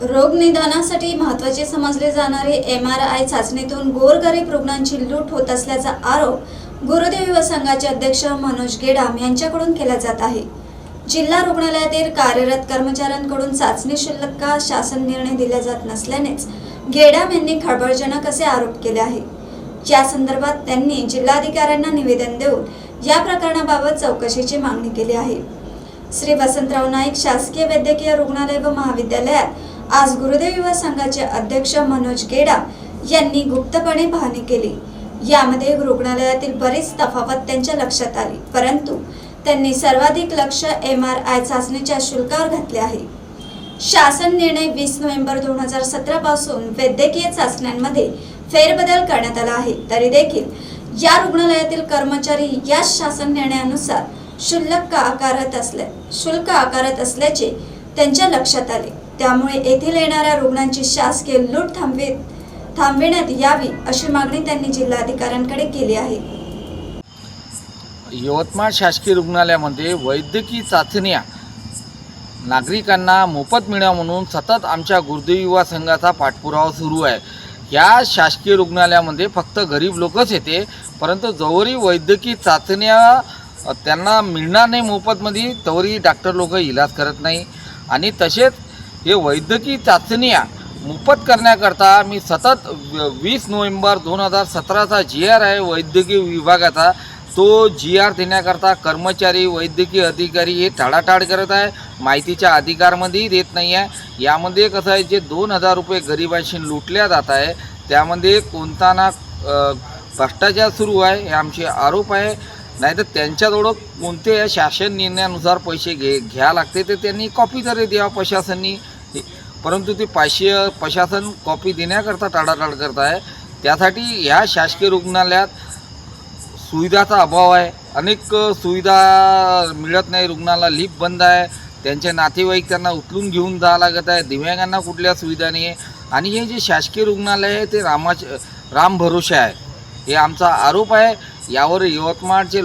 रोग निदानासाठी महत्त्वाचे समजले जाणारे एम आर आय चाचणीतून गोरगरीब रुग्णांची लूट होत असल्याचा आरोप गुरुदेव युवा संघाचे अध्यक्ष मनोज गेडाम यांच्याकडून केला जात आहे. जिल्हा रुग्णालयातील कार्यरत कर्मचाऱ्यांकडून चाचणी शुल्क का शासन निर्णय दिला जात नसल्यानेच गेडाम यांनी खळबळजनक असे आरोप केले आहे या संदर्भात त्यांनी जिल्हाधिकाऱ्यांना निवेदन देऊन या प्रकरणाबाबत चौकशीची मागणी केली आहे. श्री वसंतराव नाईक शासकीय वैद्यकीय रुग्णालय व महाविद्यालयात आज गुरुदेव युवा संघाचे अध्यक्ष मनोज गेडा यांनी गुप्तपणे पाहणी केली. यामध्ये रुग्णालयातील बरीच तफावत त्यांच्या लक्षात आली परंतु त्यांनी सर्वाधिक लक्ष एम आर आय चाचणीच्या शुल्कावर घातले आहे. शासन निर्णय वीस नोव्हेंबर दोन हजार सतरा पासून वैद्यकीय चाचण्यांमध्ये फेरबदल करण्यात आला आहे. तरी देखील या रुग्णालयातील कर्मचारी या शासन निर्णयानुसार शुल्क आकारत असल्या शुल्क आकारत असल्याचे त्यांच्या लक्षात आले. त्यामुळे येथील येणाऱ्या रुग्णांची शासकीय लूट थांबवित थांबविण्यात यावी अशी मागणी त्यांनी जिल्हाधिकाऱ्यांकडे केली आहे. यवतमाळ शासकीय रुग्णालयामध्ये वैद्यकीय चाचण्या. नागरिकांना मोफत मिळावं म्हणून सतत आमच्या गुरुदेव युवा संघाचा पाठपुरावा सुरू आहे. या शासकीय रुग्णालयामध्ये फक्त गरीब लोकच येते परंतु जवळी वैद्यकीय चाचण्या त्यांना मिळणार नाही मोफतमध्ये तवरी डॉक्टर लोक इलाज करत नाही. आणि तसेच हे वैद्यकीय चाचण्या मोफत करण्याकरता मी सतत वीस नोव्हेंबर दोन हजार सतराचा जी आर आहे वैद्यकीय विभागाचा तो जी आर देण्याकरता कर्मचारी वैद्यकीय अधिकारी हे टाळाटाळ करत आहे. माहितीच्या अधिकारमध्येही देत नाही आहे. यामध्ये कसं आहे जे दोन हजार रुपये गरिबांशी लुटल्या जात आहे त्यामध्ये कोणता ना भ्रष्टाचार सुरू आहे हे आमचे आरोप आहे. नाहीतर त्यांच्याजवळ कोणते शासन निर्णयानुसार पैसे घे घ्या लागते ते त्यांनी कॉपी तरी द्यावा प्रशासननी. परंतु ते पाचशे प्रशासन कॉपी देण्याकरता टाळाटाळ करत आहे त्यासाठी ह्या शासकीय रुग्णालयात सुविधाचा अभाव आहे. अनेक सुविधा मिळत नाही. रुग्णाला लिफ्ट बंद आहे. त्यांचे नातेवाईक त्यांना उचलून घेऊन जावं लागत आहे. दिव्यांगांना कुठल्या सुविधा नाही आहे आणि हे जे शासकीय रुग्णालय आहे ते रामाचे राम भरोसे आहे. हे आमचा आरोप आहे. ಯಾವರು ಯುವಕ್ ಮಾಡ್ಸಿ